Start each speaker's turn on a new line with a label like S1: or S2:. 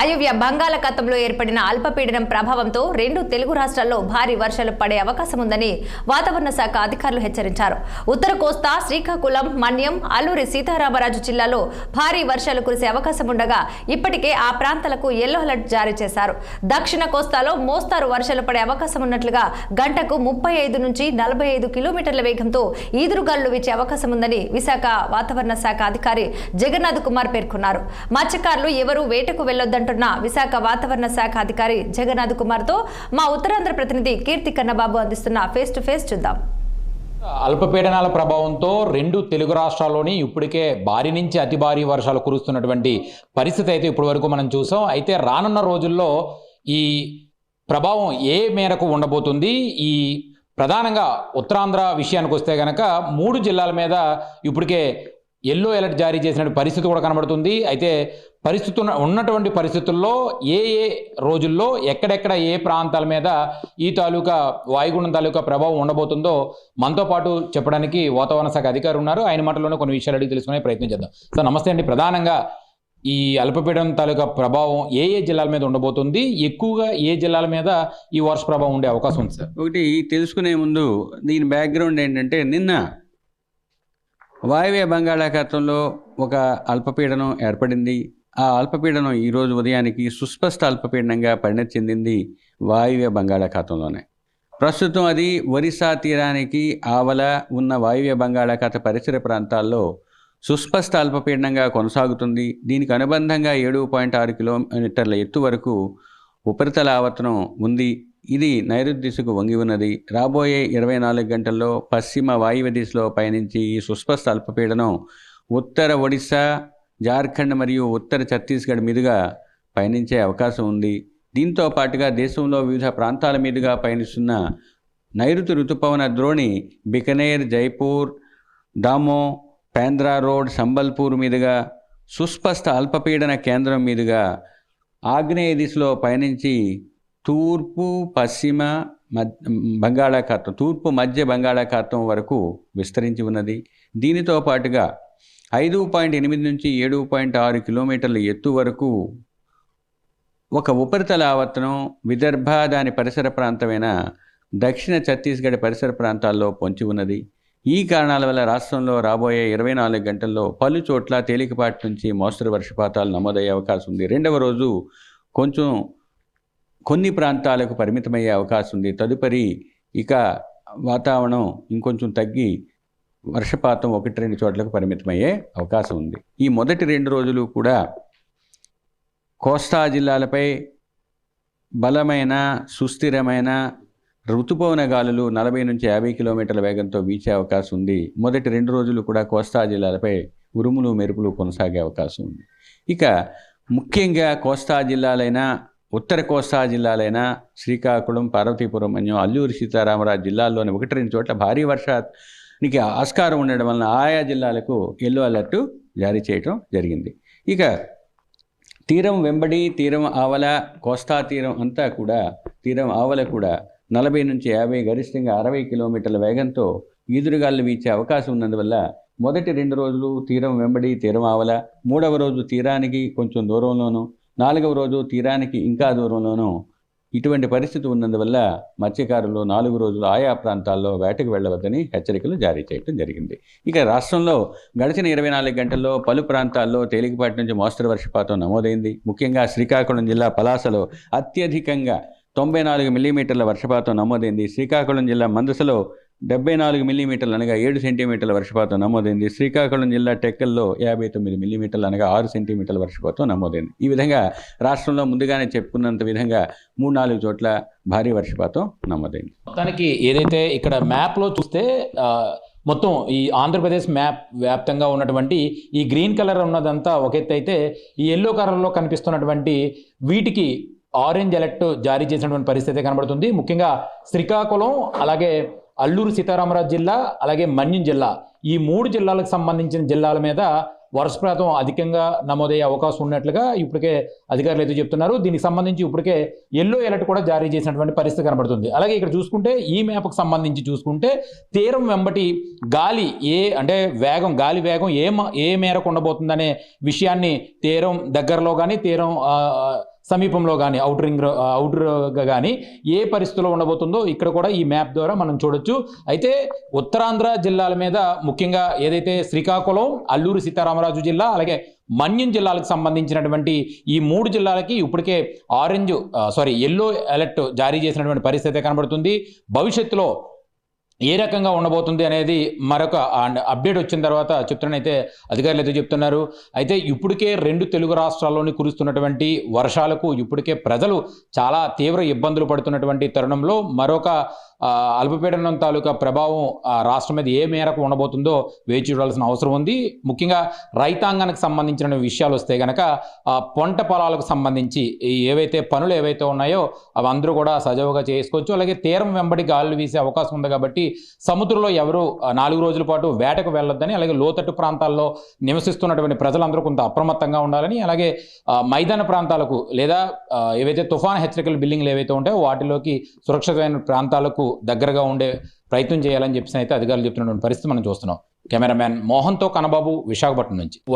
S1: అయోవ్య బంగాళాఖాతంలో ఏర్పడిన అల్పపీడనం ప్రభావంతో రెండు తెలుగు రాష్ట్రాల్లో భారీ వర్షాలు పడే అవకాశం ఉందని వాతావరణ శాఖ అధికారులు హెచ్చరించారు. ఉత్తర కోస్తా శ్రీకాకుళం మన్యం అల్లూరి సీతారామరాజు జిల్లాలో భారీ వర్షాలు కురిసే అవకాశం ఉండగా ఇప్పటికే ఆ ప్రాంతాలకు ఎల్లో అలర్ట్ జారీ చేశారు. దక్షిణ కోస్తాలో మోస్తారు వర్షాలు పడే అవకాశం ఉన్నట్లుగా గంటకు ముప్పై ఐదు నుంచి నలభై ఐదు కిలోమీటర్ల వేగంతో ఈదురుగాలు వీచే అవకాశం ఉందని విశాఖ వాతావరణ శాఖ అధికారి జగన్నాథ్ కుమార్ పేర్కొన్నారు. మత్స్యకారులు ఎవరూ వేటకు వెళ్ళొద్దంటున్న విశాఖ వాతావరణ శాఖ అధికారి జగన్నాథ్ కుమార్తో మా ఉత్తరాంధ్ర ప్రతినిధి కీర్తి కన్నబాబు అందిస్తున్న ఫేస్ టు ఫేస్ చూద్దాం.
S2: అల్పపీడనాల ప్రభావంతో రెండు తెలుగు రాష్ట్రాల్లోని ఇప్పటికే భారీ నుంచి అతి భారీ వర్షాలు కురుస్తున్నటువంటి పరిస్థితి అయితే ఇప్పటి వరకు మనం చూసాం. అయితే రానున్న రోజుల్లో ఈ ప్రభావం ఏ మేరకు ఉండబోతుంది? ఈ ప్రధానంగా ఉత్తరాంధ్ర విషయానికి వస్తే కనుక మూడు జిల్లాల మీద ఇప్పటికే ఎల్లో అలర్ట్ జారీ చేసిన పరిస్థితి కూడా కనబడుతుంది. అయితే పరిస్థితి ఉన్నటువంటి పరిస్థితుల్లో ఏ ఏ రోజుల్లో ఎక్కడెక్కడ ఏ ప్రాంతాల మీద ఈ తాలూకా వాయుగుండం తాలూకా ప్రభావం ఉండబోతుందో మనతో పాటు చెప్పడానికి వాతావరణ శాఖ అధికారులు ఉన్నారు. ఆయన మాటల్లోనే కొన్ని విషయాలు అడిగి తెలుసుకునే ప్రయత్నం చేద్దాం. సార్ నమస్తే అండి. ప్రధానంగా ఈ అల్పపీడనం తాలూకా ప్రభావం ఏ ఏ జిల్లాల మీద ఉండబోతుంది? ఎక్కువగా ఏ జిల్లాల మీద ఈ వర్ష ప్రభావం ఉండే అవకాశం ఉంది సార్?
S3: ఒకటి తెలుసుకునే ముందు దీని బ్యాక్గ్రౌండ్ ఏంటంటే నిన్న వాయువ్య బంగాళాఖాతంలో ఒక అల్పపీడనం ఏర్పడింది. ఆ అల్పపీడనం ఈరోజు ఉదయానికి సుస్పష్ట అల్పపీడనంగా పరిణతి చెందింది వాయువ్య బంగాళాఖాతంలోనే. ప్రస్తుతం అది ఒరిస్సా తీరానికి ఆవల ఉన్న వాయువ్య బంగాళాఖాత పరిసర ప్రాంతాల్లో సుస్పష్ట అల్పపీడనంగా కొనసాగుతుంది. దీనికి అనుబంధంగా ఏడు పాయింట్ ఆరు కిలోమీటర్ల ఎత్తు వరకు ఉపరితల ఆవర్తనం ఉంది. ఇది నైరుతి దిశకు వంగి ఉన్నది. రాబోయే ఇరవై నాలుగు గంటల్లో పశ్చిమ వాయువ్య దిశలో పయనించి ఈ సుస్పష్ట అల్పపీడనం ఉత్తర ఒడిశా జార్ఖండ్ మరియు ఉత్తర ఛత్తీస్గఢ్ మీదుగా పయనించే అవకాశం ఉంది. దీంతో పాటుగా దేశంలో వివిధ ప్రాంతాల మీదుగా పయనిస్తున్న నైరుతి ఋతుపవన ద్రోణి బికనేర్ జైపూర్ దామో పేంద్రా రోడ్ సంబల్పూర్ మీదుగా సుస్పష్ట అల్పపీడన కేంద్రం మీదుగా ఆగ్నేయ దిశలో పయనించి తూర్పు పశ్చిమ మద్ బంగాళాఖాతం తూర్పు మధ్య బంగాళాఖాతం వరకు విస్తరించి ఉన్నది. దీనితో పాటుగా ఐదు పాయింట్ ఎనిమిది నుంచి ఏడు పాయింట్ ఆరు కిలోమీటర్ల ఎత్తు వరకు ఒక ఉపరితల ఆవర్తనం విదర్భ దాని పరిసర ప్రాంతమైన దక్షిణ ఛత్తీస్గఢ్ పరిసర ప్రాంతాల్లో పొంచి ఉన్నది. ఈ కారణాల వల్ల రాష్ట్రంలో రాబోయే ఇరవై నాలుగు గంటల్లో పలు చోట్ల తేలికపాటి నుంచి మోస్తరు వర్షపాతాలు నమోదయ్యే అవకాశం ఉంది. రెండవ రోజు కొంచెం కొన్ని ప్రాంతాలకు పరిమితమయ్యే అవకాశం ఉంది. తదుపరి ఇక వాతావరణం ఇంకొంచెం తగ్గి వర్షపాతం ఒకటి రెండు చోట్లకు పరిమితమయ్యే అవకాశం ఉంది. ఈ మొదటి రెండు రోజులు కూడా కోస్తా జిల్లాలపై బలమైన సుస్థిరమైన ఋతుపవన గాలులు నలభై నుంచి యాభై కిలోమీటర్ల వేగంతో వీచే అవకాశం ఉంది. మొదటి రెండు రోజులు కూడా కోస్తా జిల్లాలపై ఉరుములు మెరుపులు కొనసాగే అవకాశం ఉంది. ఇక ముఖ్యంగా కోస్తా జిల్లాలైన ఉత్తర కోస్తా జిల్లాలైన శ్రీకాకుళం పార్వతీపురం మరియు అల్లూరి సీతారామరాజు జిల్లాల్లోని ఒకటి రెండు చోట్ల భారీ నీకు ఆస్కారం ఉండడం వలన ఆయా జిల్లాలకు ఎల్లో అలర్ట్ జారీ చేయడం జరిగింది. ఇక తీరం వెంబడి తీరం ఆవల కోస్తా తీరం అంతా కూడా తీరం ఆవల కూడా నలభై నుంచి యాభై గరిష్టంగా అరవై కిలోమీటర్ల వేగంతో ఈదురుగాలు వీచే అవకాశం ఉన్నందువల్ల మొదటి రెండు రోజులు తీరం వెంబడి తీరం ఆవల మూడవ రోజు తీరానికి కొంచెం దూరంలోనూ నాలుగవ రోజు తీరానికి ఇంకా దూరంలోనూ ఇటువంటి పరిస్థితి ఉన్నందువల్ల మత్స్యకారులు నాలుగు రోజులు ఆయా ప్రాంతాల్లో వేటకు వెళ్ళవద్దని హెచ్చరికలు జారీ చేయడం జరిగింది. ఇక రాష్ట్రంలో గడిచిన ఇరవై నాలుగు గంటల్లో పలు ప్రాంతాల్లో తేలికపాటి నుంచి మోస్తరు వర్షపాతం నమోదైంది. ముఖ్యంగా శ్రీకాకుళం జిల్లా పలాసలో అత్యధికంగా తొంభై నాలుగు మిల్లీమీటర్ల వర్షపాతం నమోదైంది. శ్రీకాకుళం జిల్లా మందసలో డెబ్బై నాలుగు మిల్లీమీటర్లు అనగా ఏడు సెంటీమీటర్ల వర్షపాతం నమోదైంది. శ్రీకాకుళం జిల్లా టెక్కల్లో యాభై తొమ్మిది మిల్లీమీటర్లు అనగా ఆరు సెంటీమీటర్ల వర్షపాతం నమోదైంది. ఈ విధంగా రాష్ట్రంలో ముందుగానే చెప్పుకున్నంత విధంగా మూడు నాలుగు చోట్ల భారీ వర్షపాతం నమోదైంది.
S2: మొత్తానికి ఏదైతే ఇక్కడ మ్యాప్లో చూస్తే మొత్తం ఈ ఆంధ్రప్రదేశ్ మ్యాప్ వ్యాప్తంగా ఉన్నటువంటి ఈ గ్రీన్ కలర్ ఉన్నదంతా ఒక ఎత్తు అయితే ఈ ఎల్లో కలర్లో కనిపిస్తున్నటువంటి వీటికి ఆరెంజ్ అలర్ట్ జారీ చేసినటువంటి పరిస్థితి కనబడుతుంది. ముఖ్యంగా శ్రీకాకుళం అలాగే అల్లూరు సీతారామరాజు జిల్లా అలాగే మన్యం జిల్లా. ఈ మూడు జిల్లాలకు సంబంధించిన జిల్లాల మీద వర్షపాతం అధికంగా నమోదయ్యే అవకాశం ఉన్నట్లుగా ఇప్పటికే అధికారులు అయితే చెప్తున్నారు. దీనికి సంబంధించి ఇప్పటికే ఎల్లో అలర్ట్ కూడా జారీ చేసినటువంటి పరిస్థితి కనబడుతుంది. అలాగే ఇక్కడ చూసుకుంటే ఈ మ్యాప్కు సంబంధించి చూసుకుంటే తీరం వెంబటి గాలి ఏ అంటే వేగం గాలి వేగం ఏ ఏ మేరకు ఉండబోతుందనే విషయాన్ని తీరం దగ్గరలో కానీ తీరం సమీపంలో కానీ అవుట్ రింగ్ అవుటర్గా కానీ ఏ పరిస్థితిలో ఉండబోతుందో ఇక్కడ కూడా ఈ మ్యాప్ ద్వారా మనం చూడొచ్చు. అయితే ఉత్తరాంధ్ర జిల్లాల మీద ముఖ్యంగా ఏదైతే శ్రీకాకుళం అల్లూరు సీతారామరాజు జిల్లా అలాగే మన్యం జిల్లాలకు సంబంధించినటువంటి ఈ మూడు జిల్లాలకి ఇప్పటికే ఆరెంజ్ సారీ ఎల్లో అలర్ట్ జారీ చేసినటువంటి పరిస్థితి కనబడుతుంది. భవిష్యత్తులో ఏ రకంగా ఉండబోతుంది అనేది మరొక అండ్ అప్డేట్ వచ్చిన తర్వాత చెప్తున్నానైతే అధికారులు అయితే చెప్తున్నారు. అయితే ఇప్పటికే రెండు తెలుగు రాష్ట్రాల్లోని కురుస్తున్నటువంటి వర్షాలకు ఇప్పటికే ప్రజలు చాలా తీవ్ర ఇబ్బందులు పడుతున్నటువంటి తరుణంలో మరొక అల్పపీడనం తాలూకా ప్రభావం ఆ, రాష్ట్రం మీద ఏ మేరకు ఉండబోతుందో వేచి చూడాల్సిన అవసరం ఉంది. ముఖ్యంగా రైతాంగానికి సంబంధించిన విషయాలు వస్తే గనక పంట పొలాలకు సంబంధించి ఏవైతే పనులు ఏవైతే ఉన్నాయో అవి అందరూ కూడా సజావుగా చేసుకోవచ్చు. అలాగే తీరం వెంబడి గాలులు వీసే అవకాశం ఉంది కాబట్టి సముద్రంలో ఎవరు నాలుగు రోజుల పాటు వేటకు వెళ్ళొద్దని అలాగే లోతట్టు ప్రాంతాల్లో నివసిస్తున్నటువంటి ప్రజలందరూ కొంత అప్రమత్తంగా ఉండాలని అలాగే మైదాన ప్రాంతాలకు లేదా ఏవైతే తుఫాన్ హెచ్చరికల బిల్డింగ్లు ఏవైతే ఉంటాయో వాటిలోకి సురక్షితమైన ప్రాంతాలకు దగ్గరగా ఉండే ప్రయత్నం చేయాలని చెప్పేసి అయితే అధికారులు చెప్తున్నటువంటి పరిస్థితి మనం చూస్తున్నాం. కెమెరామ్యాన్ మోహన్తో కనబాబు విశాఖపట్నం నుంచి.